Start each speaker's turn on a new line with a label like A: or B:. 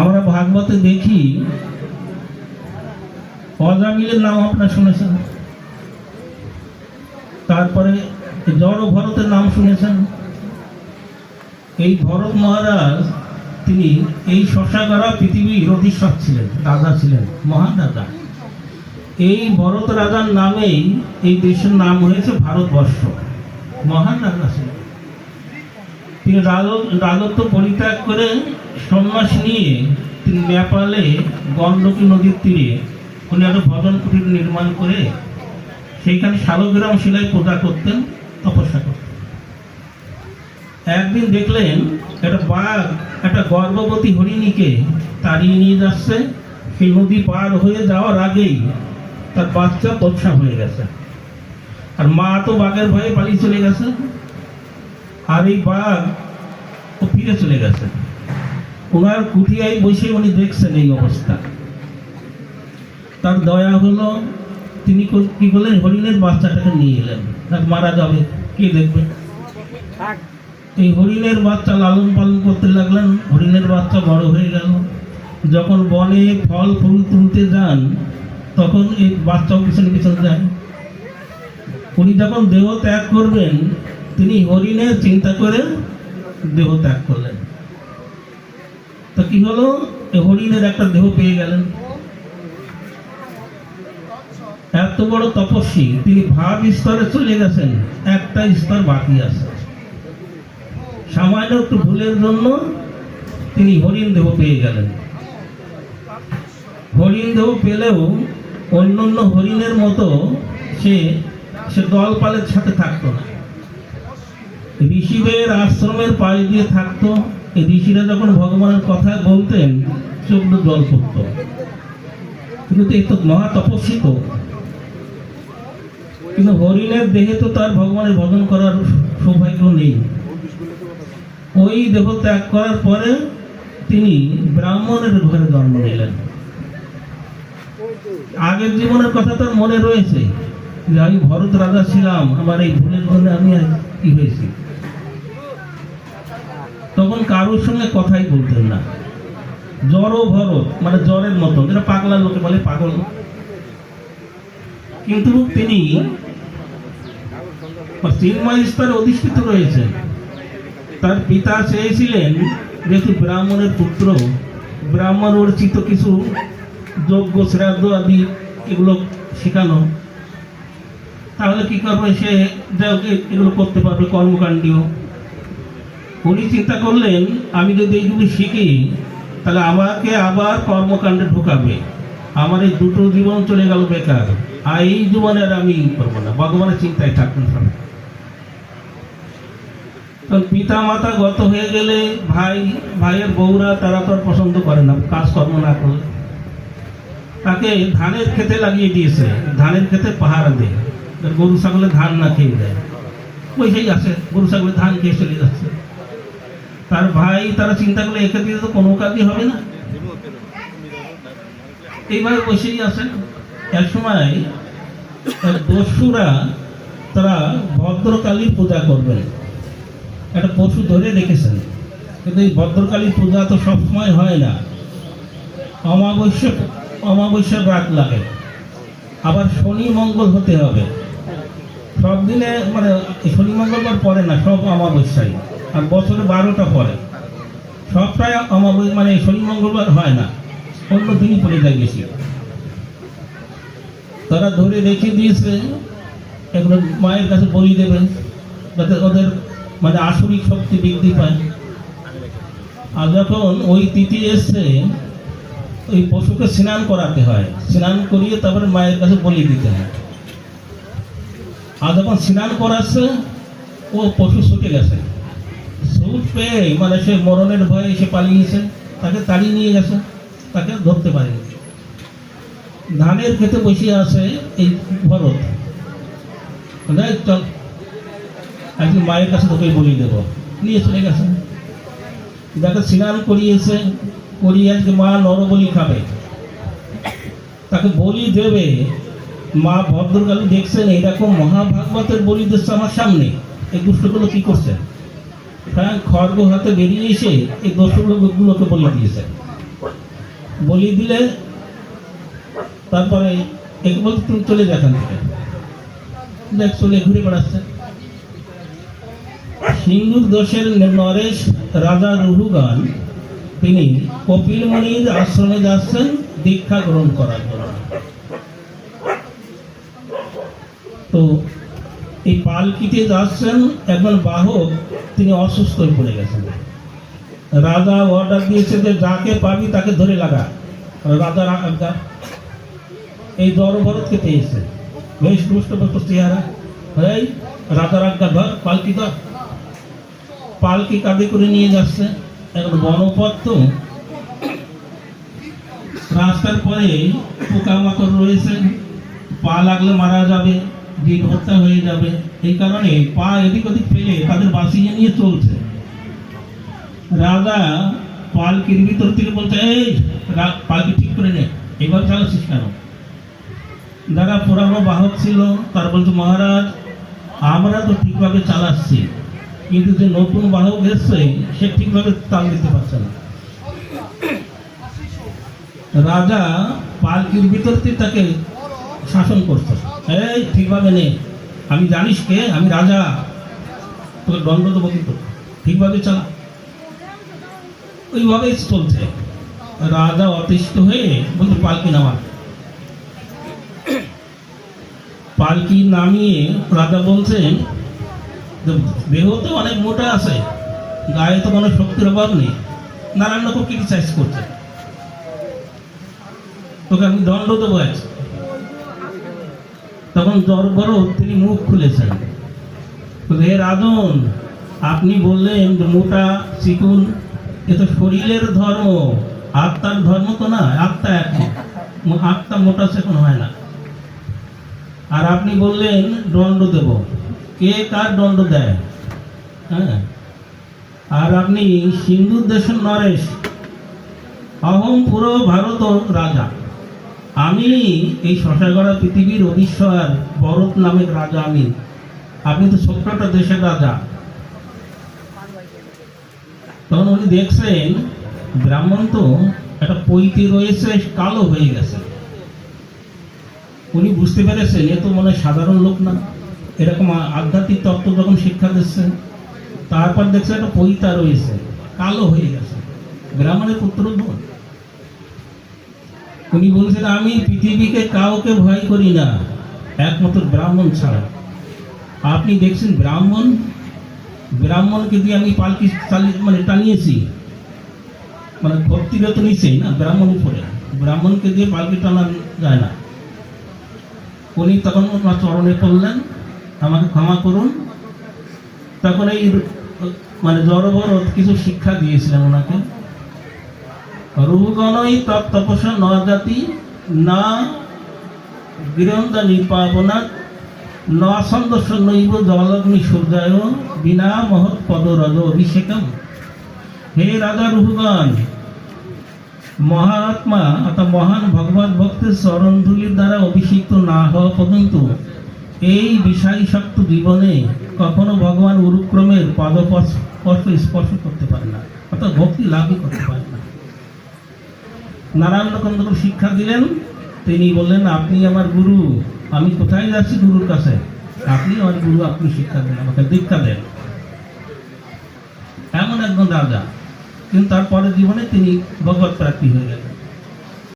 A: আমরা ভাগবতে দেখি। অজামিলের নাম আপনার শুনেছেন। তারপরে জড় ভরতের নাম শুনেছেন। এই ভরত মহারাজ, তিনি এই শশাগারা পৃথিবীর অধীশ্বর ছিলেন, রাজা ছিলেন, মহান রাজা। এই ভরত রাজার নামেই এই দেশের নাম হয়েছে ভারতবর্ষ। মহান রাজা ছিলেন। তিনি রাজত্ব পরিত্যাগ করে সন্ন্যাস নিয়ে তিনি নেপালে গণ্ডকী নদীর তীরে উনি একটা ভজন কুটির নির্মাণ করে সেইখানে শালগ্রাম শিলায় পূজা করতেন, তপস্যা করতেন। একদিন দেখলেন একটা বাঘ, একটা গর্ভবতী হরিণীকে তাড়িয়ে নিয়ে যাচ্ছে। সেই নদী পার হয়ে যাওয়ার আগেই তার বাচ্চা পচ্ছা হয়ে গেছে। আর মা তো বাঘের ভয়ে পালিয়ে চলে গেছে। আর এই বাঘ ফিরে চলে গেছে ওনার কুঠিয়ায় বসে উনি দেখছেন এই অবস্থা। তার দয়া হলো, তিনি কি করলেন হরিণের বাচ্চাটাকে নিয়ে এলেন। তার মারা যাবে, কে দেখবে? এই হরিণের বাচ্চা লালন পালন করতে লাগলেন, হরিণের বাচ্চা বড় হয়ে গেল। যখন বনে ফল, ফুল তুলতে যান, তখন এই বাচ্চাও পিছনে পিছনে যায়। উনি যখন দেহ ত্যাগ করবেন তিনি হরিণের চিন্তা করে দেহ ত্যাগ করলেন। তো কি হলো? হরিণের একটা দেহ পেয়ে গেলেন। এত বড় তপস্বী, তিনি ভাব স্তরে চলে গেছেন, একটা স্তর বাকি আছে। সামান্য একটু ভুলের জন্য তিনি হরিণ দেহ পেয়ে গেলেন। হরিণ দেহ পেলেও অন্য অন্য হরিণের মতো সে সে দলপালের সাথে থাকতো না। ঋষিদের আশ্রমের পাশ দিয়ে থাকতো। ঋষিরা যখন ভগবানের কথা বলতেন, চোখ জল পড়তো। কিন্তু এই তো মহা তপস্বী তো কিন্তু হরিণের দেহে তো তার ভগবানের ভজন করার সৌভাগ্য নেই। ওই দেহ ত্যাগ করার পরে তিনি ব্রাহ্মণের ঘরে জন্ম নিলেন। আগের জীবনের কথা তার মনে রয়েছে যে, আমি ভরত রাজা ছিলাম, আমার এই ভুলের জন্য আমি কি হয়েছি? তখন কারোর সঙ্গে কথাই বলতেন না। জ্বরও ভরত মানে জ্বরের মতো যেটা পাগলা লোকে বলে পাগল। কিন্তু তিনি চিন্ময় স্তরে অধিষ্ঠিত রয়েছেন। তার পিতা চেয়েছিলেন যেহেতু ব্রাহ্মণের পুত্র, ব্রাহ্মণ অর্চিত কিছু যজ্ঞ, শ্রাদ্ধ আদি এগুলো শেখানো। তাহলে কি করবে সে? যা এগুলো করতে পারবে কর্মকাণ্ডীয় উনি চিন্তা করলেন, আমি যদি এইগুলো শিখি, তাহলে আমাকে আবার কর্মকাণ্ডে ঢোকাবে। আমার এই দুটো জীবন চলে গেল বেকার। আর এই জীবনে আর আমি করব না। ভগবানের চিন্তায় থাকবেন পিতা মাতা গত হয়ে গেলে ভাই, ভাইয়ের বউরা তারা তো পছন্দ করে না, কাজকর্ম না করলে তাকে ধানের খেতে লাগিয়ে দিয়েছে। ধানের খেতে পাহারা দেয়। গরু, ছাগলে ধান না খেয়ে দেয়। ওই সেই আছে। গরু, ছাগলে ধান খেয়ে চলে যাচ্ছে। তার ভাই, তারা চিন্তা করলে একে দিয়ে তো কোনো কাজই হবে না। এইভাবে বসেই আছেন। এক সময় দস্যুরা তারা ভদ্রকালী পূজা করবেন। একটা পশু ধরে রেখেছেন। কিন্তু এই ভদ্রকালী পূজা তো সবসময় হয় না। অমাবস্যা, অমাবস্যার রাত লাগে। আবার শনি মঙ্গল হতে হবে। সব দিনে মানে শনি মঙ্গলবার পরে না, সব অমাবস্যায়। বছরে বারোটা পরে সবটাই অমাবস্যা মানে শনি, মঙ্গলবার হয় না। অন্য দিনই পড়ে যায় বেশি। তারা ধরে রেখে দিয়েছে এগুলো মায়ের কাছে বলি দেবেন যাতে ওদের মানে আসরিক শক্তি বৃদ্ধি পায়। আর যখন ওই তিথি এসছে, ওই পশুকে স্নান করাতে হয়। স্নান করিয়ে তারপরে মায়ের কাছে বলি দিতে হয়। আর যখন স্নান করাচ্ছে, ও পশু ছুটে গেছে। ছুট পেয়ে মানে সে মরণের ভয়ে সে পালিয়েছে, তাকে তাড়িয়ে নিয়ে গেছে, তাকে ধরতে পারেনি। ধানের খেতে বসে আছে এই ভরত। আজকে মায়ের কাছে তোকে বলি দেবো। নিয়ে চলে গেছে। যাকে স্নান করিয়েছে, করিয়ে আজকে মা নরবলি খাবে। তাকে বলি দেবে, মা ভদ্রকালী দেখছেন এইরকম মহাভাগবতের বলি দিচ্ছে আমার সামনে। এই দুষ্টগুলো কি করছে? হ্যাঁ খড়গ হাতে বেরিয়ে এসে এই দোষগুলোকে বলে দিয়েছে। বলি দিলে তারপরে একে বলতে তুমি চলে যাখান দেখ, চলে ঘুরে বেড়াচ্ছে। সিন্ধুর দোষের নরেশ রাজা রুহুগান তিনি কপিলমণির আশ্রমে যাচ্ছেন দীক্ষা গ্রহণ করার জন্য। তো এই পালকিতে যাচ্ছেন একজন বাহক, তিনি অসুস্থ হয়ে পড়ে গেছেন। রাজা অর্ডার দিয়েছে যে যাকে পাবি তাকে ধরে লাগা। রাজার আজ্ঞা এই জড়ভরতকে পেয়েছে? বেশ দুষ্ট দুষ্ট চেহারা। এই রাজার আজ্ঞা ধর, পালকি ধর। পালকি কাঁধে করে নিয়ে যাচ্ছে। এখন বনপথ তো রাস্তার পরে পোকামাকড় রয়েছে। পা লাগলে মারা যাবে। দিন হত্যা হয়ে যাবে। এই কারণে পা এদিক ওদিক ফেলে তাদের বাঁচিয়ে নিয়ে চলছে। রাজা পালকির ভিতর থেকে বলছে, এই পালকি ঠিক করে নে। এবার চালাচ্ছিস কেন? যারা পুরানো বাহক ছিল, তার বলছে, মহারাজ, আমরা তো ঠিকভাবে চালাচ্ছি, কিন্তু যে নতুন বাহক এসছে, সে ঠিকভাবে তাল দিতে পারছে না। রাজা পালকির ভিতর থেকে তাকে শাসন করছে। এই ঠিকভাবে নে আমি জানিস কে? আমি রাজা। তোকে দণ্ড দেবো কিন্তু। ঠিকভাবে চালা। ওইভাবেই চলছে। রাজা অতিষ্ঠ হয়ে বলতে পালকি নামা পালকি নামিয়ে রাজা বলছেন দেহ তো অনেক মোটা আছে, গায়ে তো কোনো শক্তির অভাব নেই। নানান রকম ক্রিটিসাইজ করছে? তোকে আমি দণ্ড দেবো আজ তখন জরবর তিনি মুখ খুলেছেন। হে রাজন, আপনি বললেন মোটা চিকুন, এ তো শরীরের ধর্ম। আত্মার ধর্ম তো না, আত্মা এক। আত্মা মোটা চিকুন হয় না। আর আপনি বললেন দণ্ড দেব। কে কার দণ্ড দেয়? হ্যাঁ। আর আপনি সিন্ধুর দেশের নরেশ। অহম পুরো ভারত রাজা। আমি এই শশাগড়া পৃথিবীর অধীশ্বর ভরত নামের রাজা আমি। আপনি তো সত্যটা দেশের রাজা। তখন উনি দেখছেন, ব্রাহ্মণ তো একটা পৈতি রয়েছে, কালো হয়ে গেছে। উনি বুঝতে পেরেছেন, এ তো মনে সাধারণ লোক না। এরকম আধ্যাত্মিক তত্ত্ব যখন শিক্ষা দিচ্ছেন তারপর দেখছে একটা পৈতা রয়েছে, কালো হয়ে গেছে। ব্রাহ্মণের পুত্র বোন উনি বলছেন, আমি পৃথিবীকে কাউকে ভয় করি না, একমাত্র ব্রাহ্মণ ছাড়া। আপনি দেখছেন ব্রাহ্মণ? ব্রাহ্মণকে দিয়ে আমি পালকি মানে টানিয়েছি। মানে ভক্তিটা তো নিচেই না, ব্রাহ্মণ উপরে। ব্রাহ্মণকে দিয়ে পালকি টানা যায় না। উনি তখন ওনার চরণে পড়লেন, আমাকে ক্ষমা করুন। তখন এই মানে জড়বর কিছু শিক্ষা দিয়েছিলেন ওনাকে। রূপগণই তপস্যা ন জাতি না বীরন্দা নিপাবনা ন সন্দস্য নৈব জলগ্নি সূর্যায় বিনা মহৎ পদরজ অভিষেকম। হে রাজা রূপগণ, মহাত্মা অর্থাৎ মহান ভগবত ভক্তের চরণধুলির দ্বারা অভিষিক্ত না হওয়া পর্যন্ত এই বিষাদীসক্ত জীবনে কখনো ভগবান উরুক্রমের পাদস্পর্শ স্পর্শ করতে পারে না, অর্থাৎ ভক্তি লাভই করতে পারে না। নানান রকম রকম শিক্ষা দিলেন, তিনি বললেন, আপনি আমার গুরু, আমি কোথায় যাচ্ছি গুরুর কাছে? আপনি আমার গুরু, আপনি শিক্ষা দেন, আমাকে দীক্ষা দেন। এমন একজন রাজা। কিন্তু তারপরে জীবনে তিনি ভগবত প্রাপ্তি হয়ে গেলেন।